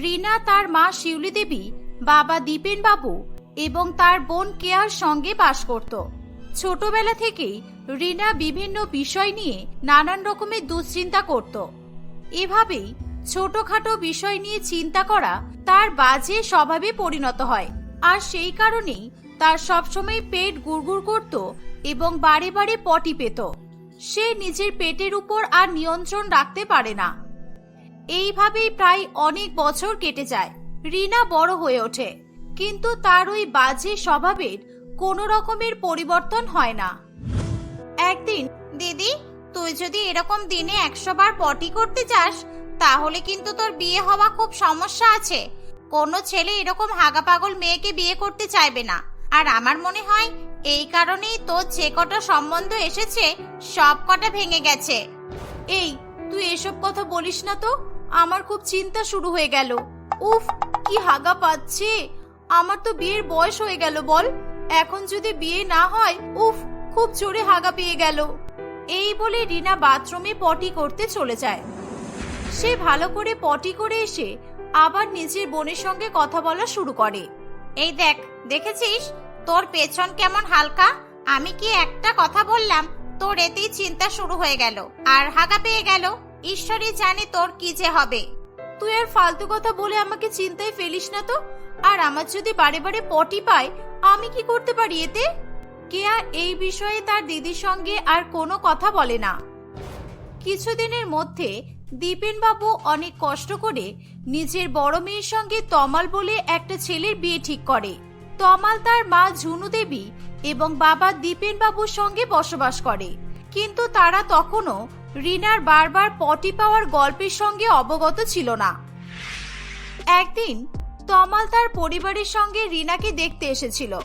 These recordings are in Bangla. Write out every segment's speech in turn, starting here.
রিনা তার মা শিউলি দেবী, বাবা দীপেন বাবু এবং তার বোন কেয়ার সঙ্গে বাস করত। ছোটবেলা থেকেই রিনা বিভিন্ন বিষয় নিয়ে নানান রকমের দুশ্চিন্তা করত। এভাবেই ছোটখাটো বিষয় নিয়ে চিন্তা করা তার বাজে স্বভাবে পরিণত হয়। আর সেই কারণেই তার সবসময় পেট গুড়গুড় করত এবং বারে বারে পটি পেত। সে নিজের পেটের উপর আর নিয়ন্ত্রণ রাখতে পারে না। এইভাবেই প্রায় অনেক বছর কেটে যায়। রিনা বড় হয়ে ওঠে, কিন্তু তার ওই বাজে স্বভাবের কোনো রকমের পরিবর্তন হয় না। একদিন, দিদি, তুই যদি এরকম দিনে একশো বার পটি করতে চাস তাহলে কিন্তু তোর বিয়ে হওয়া খুব সমস্যা আছে। কোনো ছেলে এরকম হাগা পাগল মেয়েকে বিয়ে করতে চাইবে না। আর আমার মনে হয়, এই কারণেই তোর যে কটা সম্বন্ধ এসেছে, সব কটা ভেঙে গেছে। এই, তুই এসব কথা বলিস না তো? আমার খুব চিন্তা শুরু হয়ে গেল। উফ, কি হাগা পাচ্ছে? আমার তো বিয়ের বয়স হয়ে গেল, বল। এখন যদি বিয়ে না হয়, উফ, খুব জোরে হাগা পেয়ে গেল। এই বলে রিনা বাথরুমে পটি করতে চলে যায়। সে ভালো করে পটি করে এসে আবার নিজের বোনের সঙ্গে কথা বলা শুরু করে। এই দেখ, দেখেছিস? তোর পেছন কেমন হালকা? আমি কি একটা কথা বললাম? তোর এতেই চিন্তা শুরু হয়ে গেল। আর হাগা পেয়ে গেল। ঈশ্বরই জানে তোর কি যে হবে। তুই আর ফালতু কথা বলে আমাকে চিন্তায় ফেলিস না তো? আর আমার যদি বারে বারে পটি পায়, আমি কি করতে পারি এতে? কেয়া এই বিষয়ে তার দিদির সঙ্গে আর কোনো কথা বলে না। কিছুদিনের মধ্যে দীপেন বাবু অনেক কষ্ট করে নিজের বড় মেয়ের সঙ্গে তমাল বলে একটা ছেলের বিয়ে ঠিক করে। তমাল তার মা ঝুনু দেবী এবং বাবা দীপেন বাবুর সঙ্গে বসবাস করে। কিন্তু তারা তখনও রিনার বারবার পটি পাওয়ার গল্পের সঙ্গে অবগত ছিল না। একদিন তমাল তার পরিবারের সঙ্গে রিনাকে দেখতে এসেছিল।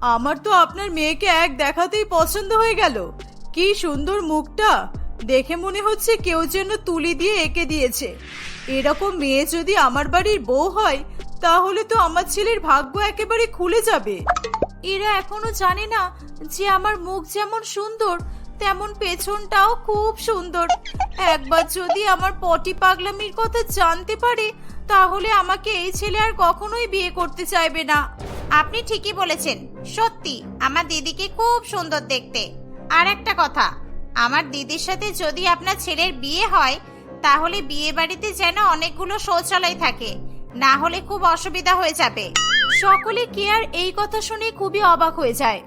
আমার তো আপনার মেয়েকে এক দেখাতেই পছন্দ হয়ে গেল। কি সুন্দর মুখটা। দেখে মনে হচ্ছে কেউ যেন তুলি দিয়ে এঁকে দিয়েছে। এরকম মেয়ে যদি আমার বাড়ির বউ হয়, তাহলে তো আমার ছেলের ভাগ্য একেবারে খুলে যাবে। এরা এখনও জানে না যে আমার মুখ যেমন সুন্দর তেমন পেছনটাও খুব সুন্দর। একবার যদি আমার পটি পাগলামির কথা জানতে পারে, তাহলে আমাকে এই ছেলে আর কখনোই বিয়ে করতে চাইবে না। আপনি ঠিকই বলেছেন। সত্যি, আমার দিদিকে খুব সুন্দর দেখতে। আর একটা কথা, আমার দিদির সাথে যদি আপনার ছেলের বিয়ে হয়, তাহলে বিয়ে বাড়িতে যেন অনেকগুলো শৌচালয় থাকে। না হলে খুব অসুবিধা হয়ে যাবে। সকলে কেয়ার এই কথা শুনে খুবই অবাক হয়ে যায়।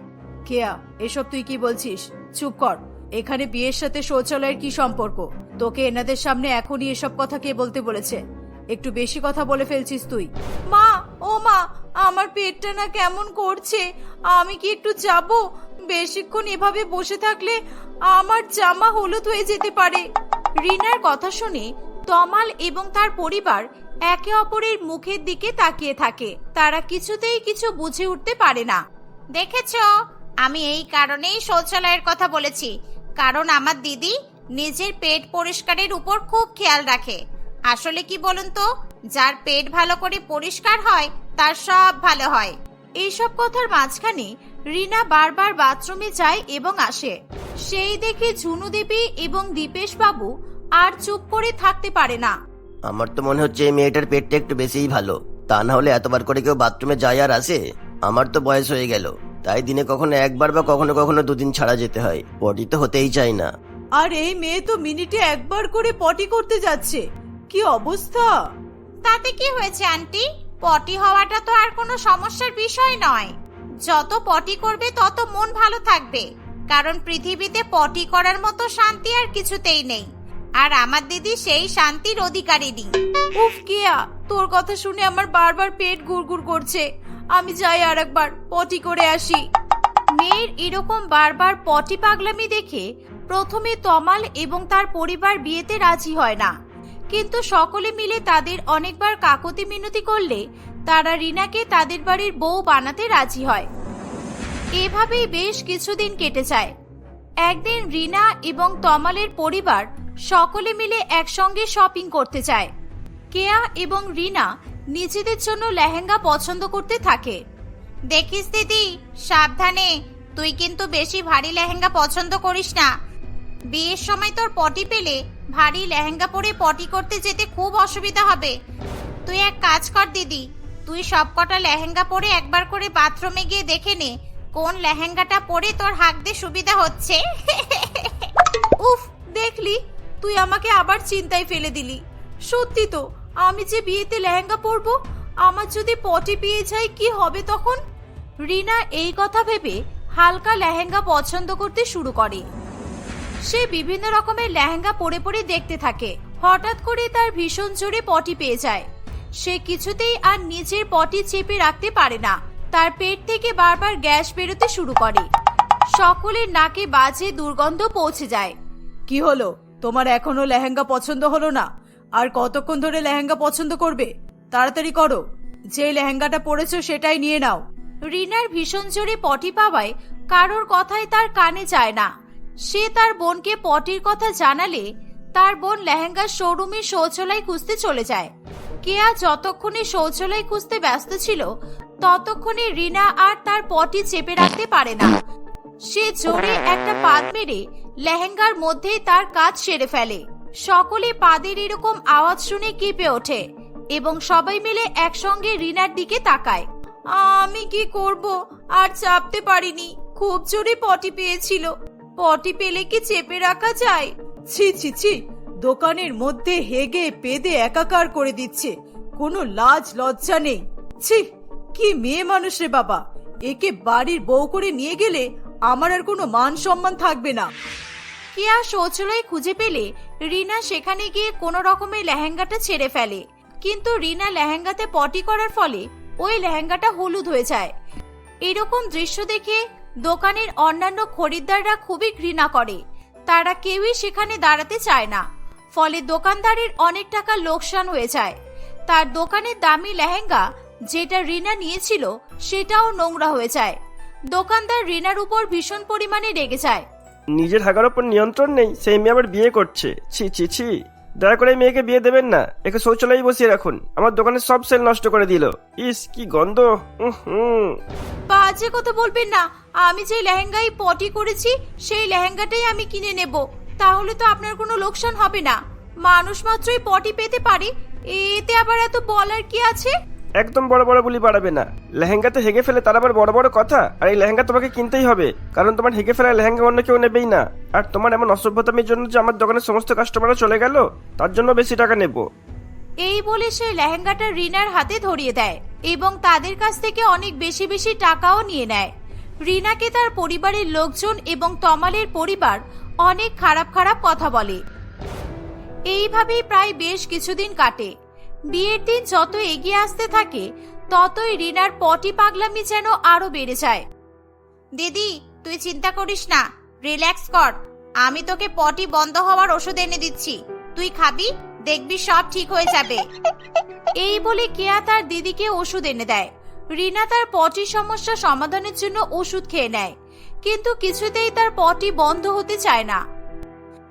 কেয়া, এসব তুই কি বলছিস? চুপ কর। এখানে বিয়ের সাথে শৌচালয়ের কি সম্পর্ক? তোকে এনাদের সামনে এখনই এসব কথা কে বলতে বলেছে? একটু বেশি কথা বলে ফেলছিস তুই। মা, ও মা, আমার পেটটা না কেমন করছে? আমি কি একটু যাব? বেশিক্ষণ এভাবে বসে থাকলে আমার জামা হলুদ হয়ে যেতে পারে। রিনার কথা শুনে তমাল এবং তার পরিবার একে অপরের মুখের দিকে তাকিয়ে থাকে। তারা কিছুতেই কিছু বুঝে উঠতে পারে না। দেখেছ? আমি এই কারণেই শৌচালয়ের কথা বলেছি, কারণ আমার দিদি নিজের পেট পরিষ্কারের উপর খুব খেয়াল রাখে। আসলে কি বলুন তো, যার পেট ভালো করে পরিষ্কার হয়, তার সব ভালো হয়। এইসব কথার মাঝখানে রিনা বারবার বাথরুমে যায় এবং আসে। সেই দেখে ঝুনু দেবী এবং দীপেশ বাবু আর চুপ করে থাকতে পারে না। আমার তো মনে হচ্ছে এই মেয়েটার পেটটা একটু বেশিই ভালো। তা না হলে এতবার করে কেউ বাথরুমে যায় আর আসে? আমার তো বয়স হয়ে গেল। তাই দিনে কখনো একবার বা কখনো কখনো দুদিন ছাড়া যেতে হয়। পটি তো হতেই চাই না। আর এই মেয়ে তো মিনিটে একবার করে পটি করতে যাচ্ছে। কি অবস্থা? তাতে কি হয়েছে আন্টি? পটি হওয়াটা তো আর কোনো সমস্যার বিষয় নয়। যত পটি করবে তত মন ভালো থাকবে। কারণ পৃথিবীতে পটি করার মতো শান্তি আর কিছুতেই নেই। আর আমার দিদি সেই শান্তির অধিকারিনী উফ কিয়া তোর কথা শুনে আমার বারবার পেট গুড়গুড় করছে। আমি যাই আর একবার পটি করে আসি। মেয়ের এরকম বারবার পটি পাগলামি দেখে প্রথমে তমাল এবং তার পরিবার বিয়েতে রাজি হয় না। কিন্তু সকলে মিলে তাদের অনেকবার কাকতি মিনতি করলে তারা রিনাকে তাদের বাড়ির বউ বানাতে রাজি হয়। এভাবেই বেশ কিছুদিন কেটে যায়। একদিন রিনা এবং তমালের পরিবার সকলে মিলে একসঙ্গে শপিং করতে যায়। কেয়া এবং রিনা নিজেদের জন্য লেহেঙ্গা পছন্দ করতে থাকে। দেখিস দিদি, সাবধানে। তুই কিন্তু বেশি ভারী লেহেঙ্গা পছন্দ করিস না। বিয়ের সময় তোর পটি পেলে ভারী লেহেঙ্গা পরে পটি করতে যেতে খুব অসুবিধা হবে। তুই এক কাজ কর দিদি, তুই সবকটা লেহেঙ্গা পরে একবার করে বাথরুমে গিয়ে দেখে নে, কোন লেহেঙ্গাটা পরে তোর হাঁকতে সুবিধা হচ্ছে। উফ, দেখলি? তুই আমাকে আবার চিন্তায় ফেলে দিলি। সত্যি তো আমি যে বিয়েতে লেহেঙ্গা পরবো, আমার যদি পটি পেয়ে যায়, কি হবে তখন? রিনা এই কথা ভেবে হালকা লেহেঙ্গা পছন্দ করতে শুরু করে। সে বিভিন্ন রকমের লেহেঙ্গা পরে পরে দেখতে থাকে। হঠাৎ করে তার ভীষণ জোরে পটি পেয়ে যায়। সে কিছুতেই আর নিজের পটি চেপে রাখতে পারে না। তার পেট থেকে বারবার গ্যাস বেরোতে শুরু করে। সকলের নাকে বাজে দুর্গন্ধ পৌঁছে যায়। কি হলো? তোমার এখনও লেহেঙ্গা পছন্দ হলো না? আর কতক্ষণ ধরে লেহেঙ্গা পছন্দ করবে? তাড়াতাড়ি করো। যে লেহেঙ্গাটা পরেছো সেটাই নিয়ে নাও। রিনার ভীষণ জোরে পটি পাওয়ায় কারোর কথাই তার কানে যায় না। সে তার বোনকে পটির কথা জানালে তার বোন লেহেঙ্গার শোরুমে শৌচালয় খুঁজতে চলে যায়। কেয়া যতক্ষণে শৌচালয় খুঁজতে ব্যস্ত ছিল, ততক্ষণে রিনা আর তার পটি চেপে রাখতে পারে না। সে জোরে একটা পাত মেরে লেহেঙ্গার মধ্যেই তার কাজ সেরে ফেলে। সকলে পাদের এরকম আওয়াজ শুনে কেঁপে ওঠে এবং সবাই মিলে একসঙ্গে রিনার দিকে তাকায়। আমি কি করব? আর চাপতে পারিনি। খুব জোরে পটি পেয়েছিল। পটি পেলে কি চেপে রাখা যায়? ছি ছি ছি। দোকানের মধ্যে হেগে পেদে একাকার করে দিচ্ছে। কোনো লাজ লজ্জা নেই। ছি, কি মেয়ে মানুষ রে বাবা। একে বাড়ির বউ করে নিয়ে গেলে আমার আর কোনো মান সম্মান থাকবে না। কেয়া শৌচালয় খুঁজে পেলে রিনা সেখানে গিয়ে কোনো রকমের লেহেঙ্গাটা ছেড়ে ফেলে। কিন্তু রিনা লেহেঙ্গাতে পটি করার ফলে ওই লেহেঙ্গাটা হলুদ হয়ে যায়। এরকম দৃশ্য দেখে দোকানের অন্যান্য খরিদ্দাররা খুবই ঘৃণা করে। তারা কেউই সেখানে দাঁড়াতে চায় না। ফলে দোকানদারের অনেক টাকা লোকসান হয়ে যায়। তার দোকানের দামি লেহেঙ্গা যেটা রিনা নিয়েছিল সেটাও নোংরা হয়ে যায়। দোকানদার রিনার উপর ভীষণ পরিমাণে রেগে যায়। নিজের হাগার ওপর নিয়ন্ত্রণ নেই, সেই মেয়ে আবার বিয়ে করছে। ছি ছি ছি। দয়া করে মেয়েকে বিয়ে দেবেন না। একে শৌচালয়ে বসিয়ে রাখুন। আমার দোকানের সব সেল নষ্ট করে দিল। ইস, কি গন্ধ। হুম। বাজে কথা বলবেন না। আমি যে লেহেঙ্গাই পটি করেছি, সেই লেহেঙ্গাটাই আমি কিনে নেব। তাহলে তো আপনার কোনো লোকসান হবে না। মানুষ মাত্রই পটি পেতে পারে। এতে আবার এত বলার কি আছে? একদম বড় বড় বুলি বাড়াবে না। লেহেঙ্গাতে হেগে ফেলে তার আবার বড় বড় কথা? আর এই লেহেঙ্গা তোমাকে কিনতেই হবে, কারণ তোমার হেগে ফেলা লেহেঙ্গা অন্য কেউ নেবেই না। আর তোমার এমন অসভ্যতামির জন্য যে আমার দোকানের সমস্ত কাস্টমাররা চলে গেল, তার জন্য বেশি টাকা নেব। এই বলে সে লেহেঙ্গাটা রিনার হাতে ধরিয়ে দেয় এবং তাদের কাছ থেকে অনেক বেশি বেশি টাকাও নিয়ে নেয়। রিনাকে তার পরিবারের লোকজন এবং তমালের পরিবার অনেক খারাপ খারাপ কথা বলে। এইভাবেই প্রায় বেশ কিছুদিন কাটে। বিয়ের দিন যত এগিয়ে আসতে থাকে, ততই রিনার পটি পাগলামি যেন আরও বেড়ে যায়। দিদি, তুই চিন্তা করিস না, রিল্যাক্স কর। আমি তোকে পটি বন্ধ হওয়ার ওষুধ এনে দিচ্ছি। তুই খাবি, দেখবি সব ঠিক হয়ে যাবে। এই বলে কেয়া তার দিদিকে ওষুধ এনে দেয়। রিনা তার পটি সমস্যা সমাধানের জন্য ওষুধ খেয়ে নেয়, কিন্তু কিছুতেই তার পটি বন্ধ হতে চায় না।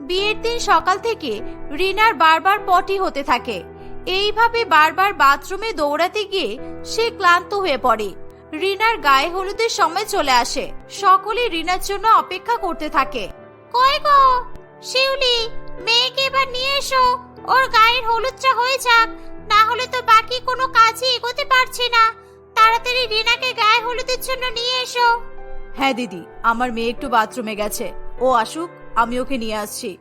বিয়ের দিন সকাল থেকে রিনার বারবার পটি হতে থাকে। এইভাবে বারবার বাথরুমে দৌড়াতে গিয়ে সে ক্লান্ত হয়ে পড়ে। রিনার গায়ে হলুদের সময় চলে আসে। সকলে রিনার জন্য অপেক্ষা করতে থাকে। কই গো? শিউলি, মেয়েকে এবার নিয়ে এসো। ওর গায়ের হলুদটা হয়ে যাক। না হলে তো বাকি কোনো কাজই এগোতে পারছি না। তাড়াতাড়ি রিনাকে গায়ে হলুদের জন্য নিয়ে এসো। হ্যাঁ দিদি, আমার মেয়ে একটু বাথরুমে গেছে। ও আসুক, আমি ওকে নিয়ে আসছি।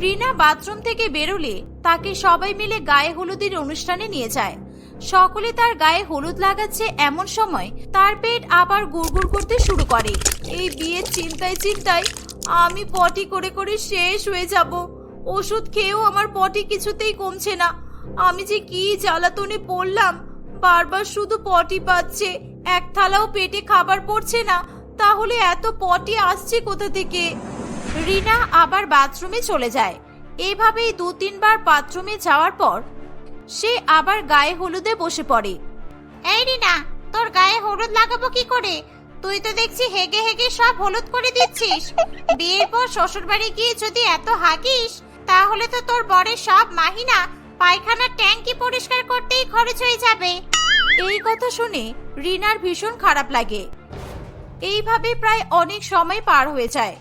রিনা বাথরুম থেকে বেরোলে তাকে সবাই মিলে গায়ে হলুদের অনুষ্ঠানে নিয়ে যায়। সকলে তার গায়ে হলুদ লাগাচ্ছে এমন সময় তার পেট আবার গুড়গুড় করতে শুরু করে। এই বিয়ের চিন্তায় চিন্তায় আমি পটি করে করে শেষ হয়ে যাব। ওষুধ খেয়েও আমার পটি কিছুতেই কমছে না। আমি যে কি জ্বালাতনে পড়লাম, বারবার শুধু পটি পাচ্ছে, এক থালাও পেটে খাবার পড়ছে না, তাহলে এত পটি আসছে কোথা থেকে? রিনা আবার বাথরুমে চলে যায়। এভাবেই দু তিনবার বাথরুমে যাওয়ার পর সে আবার গায়ে হলুদে বসে পড়ে। এই রিনা তোর গায়ে হলুদ লাগাবো কি করে? তুই তো দেখছি হেগে হেগে সব হলুদ করে দিচ্ছিস। বিয়ের পর শ্বশুর বাড়ি গিয়ে যদি এত হাগিস তাহলে তো তোর বরের সব মাহিনা পায়খানার ট্যাঙ্কি পরিষ্কার করতেই খরচ হয়ে যাবে। এই কথা শুনে রিনার ভীষণ খারাপ লাগে। এইভাবে প্রায় অনেক সময় পার হয়ে যায়।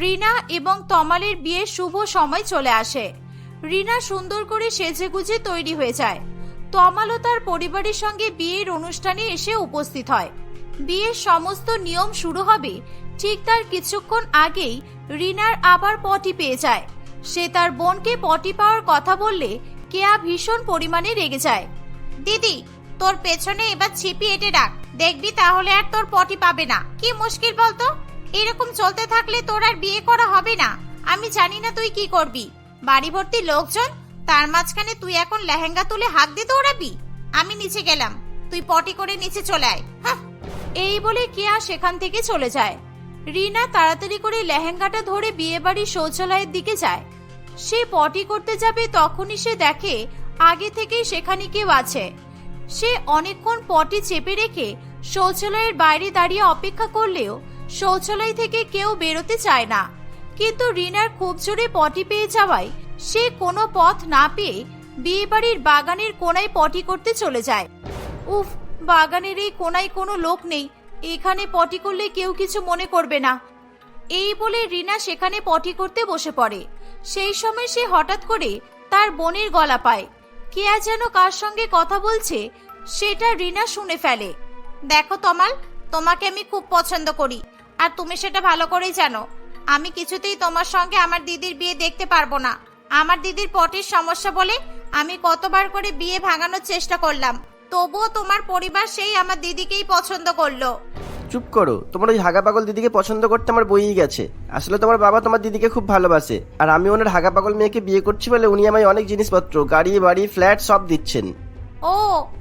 রিনা এবং তমালের বিয়ের শুভ সময় চলে আসে। রিনা সুন্দর করে সেজে গুজে তৈরি হয়ে যায়। তমালও তার পরিবারের সঙ্গে বিয়ের অনুষ্ঠানে এসে উপস্থিত হয়। বিয়ের সমস্ত নিয়ম শুরু হবে ঠিক তার কিছুক্ষণ আগেই রিনার আবার পটি পেয়ে যায়। সে তার বোনকে পটি পাওয়ার কথা বললে কেয়া ভীষণ পরিমাণে রেগে যায়। দিদি, তোর পেছনে এবার ছিপি এটে রাখ। দেখবি তাহলে আর তোর পটি পাবে না। কি মুশকিল বলতো? এরকম চলতে থাকলে তোর আর বিয়ে করা হবে না। আমি জানি না তুই কি করবি। বাড়ি ভর্তি লোকজন, তার মাঝখানে তুই এখন লেহেঙ্গা তুলে হাত দিয়ে দৌড়াবি? আমি নিচে গেলাম। তুই পটি করে নিচে চলে আয়। এই বলে কেয়া সেখান থেকে চলে যায়। রিনা তাড়াতাড়ি করে লেহেঙ্গাটা ধরে বিয়েবাড়ির শৌচালয়ের দিকে যায়। সে পটি করতে যাবে তখনই সে দেখে আগে থেকেই সেখানে কেউ আছে। সে অনেকক্ষণ পটি চেপে রেখে শৌচালয়ের বাইরে দাঁড়িয়ে অপেক্ষা করলেও শৌচালয় থেকে কেউ বেরোতে চায় না। কিন্তু রিনার খুব জোরে পটি পেয়ে যাওয়ায় সে কোনো পথ না পেয়ে বিয়েবাড়ির বাগানের কোনায় পটি করতে চলে যায়। উফ, বাগানের এই কোনায় কোনো লোক নেই। এখানে পটি করলে কেউ কিছু মনে করবে না। এই বলে রিনা সেখানে পটি করতে বসে পড়ে। সেই সময় সে হঠাৎ করে তার বোনের গলা পায়। কেয়া যেন কার সঙ্গে কথা বলছে, সেটা রিনা শুনে ফেলে। দেখো তমাল, তোমাকে আমি খুব পছন্দ করি। আর তুমি সেটা ভালো করেই জানো। আমি কিছুতেই তোমার সঙ্গে আমার দিদির বিয়ে দেখতে পারব না। আমার দিদির পটির সমস্যা বলে আমি কতবার করে বিয়ে ভাঙানোর চেষ্টা করলাম। তবুও তোমার পরিবার সেই আমার দিদিকেই পছন্দ করল। চুপ করো। তোমার ওই হাগা পাগল দিদিকে পছন্দ করতে আমার বইই গেছে। আসলে তোমার বাবা তোমার দিদিকে খুব ভালোবাসে। আর আমি ওনার হাগা পাগল মেয়েকে বিয়ে করছি বলে উনি আমায় অনেক জিনিসপত্র গাড়ি বাড়ি ফ্ল্যাট সব দিচ্ছেন। ও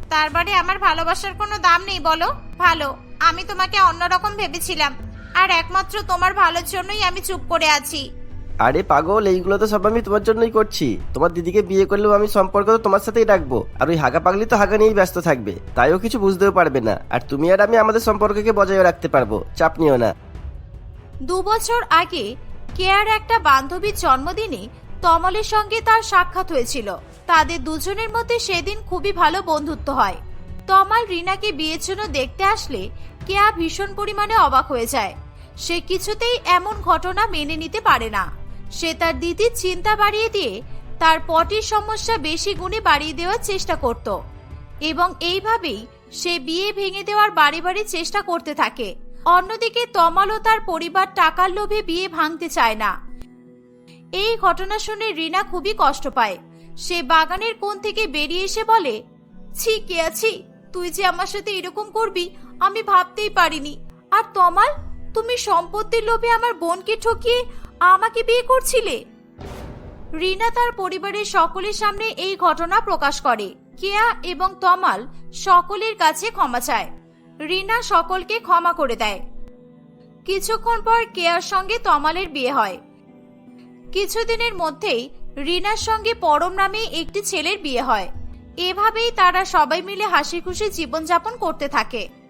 তার মানে আমার ভালোবাসার কোনো দাম নেই বলো? ভালো। আমি তোমাকে অন্যরকম ভেবেছিলাম। আর একমাত্র তোমার ভালোর জন্যই আমি চুপ করে আছি। আরে পাগল এইগুলো তো সব আমি তোমার জন্যই করছি। তোমার দিদিকে বিয়ে করলেও আমি সম্পর্ক তো তোমার সাথেই রাখব। আর ওই হাগা পাগলি তো হাগা নিয়েই ব্যস্ত থাকবে। তাইও কিছু বুঝতেও পারবে না। আর তুমি আর আমি আমাদের সম্পর্ককে বজায় রাখতে পারব। চাপ নিও না। দু বছর আগে কেয়ার একটা বান্ধবীর জন্মদিনে তমলের সঙ্গে তার সাক্ষাৎ হয়েছিল। তাদের দুজনের মধ্যে সেদিন খুবই ভালো বন্ধুত্ব হয়। তমাল রিনাকে বিয়ের জন্য দেখতে আসলে কেয়া ভীষণ পরিমাণে অবাক হয়ে যায়। সে কিছুতেই এমন ঘটনা মেনে নিতে পারে না। সে তার দিদির চিন্তা বাড়িয়ে দিয়ে তার পটির সমস্যা বেশি গুণে বাড়িয়ে দেওয়ার চেষ্টা করত এবং এইভাবেই সে বিয়ে ভেঙে দেওয়ার বাড়ি বাড়ি চেষ্টা করতে থাকে। অন্যদিকে তমাল ও তার পরিবার টাকার লোভে বিয়ে ভাঙতে চায় না। এই ঘটনা শুনে রিনা খুবই কষ্ট পায়। সে বাগানের কোণ থেকে বেরিয়ে এসে বলে, ছি কে আছি তুই যে আমার সাথে এরকম করবি আমি ভাবতেই পারিনি। আর তমাল, তুমি সম্পত্তির লোভে আমার বোনকে ঠকিয়ে আমাকে বিয়ে করছিলে? রিনা তার পরিবারের সকলের সামনে এই ঘটনা প্রকাশ করে। কেয়া এবং তমাল সকলের কাছে ক্ষমা চায়। রিনা সকলকে ক্ষমা করে দেয়। কিছুক্ষণ পর কেয়ার সঙ্গে তমালের বিয়ে হয়। কিছুদিনের মধ্যেই রিনার সঙ্গে পরম নামে একটি ছেলের বিয়ে হয়। এভাবেই তারা সবাই মিলে হাসি খুশি জীবনযাপন করতে থাকে।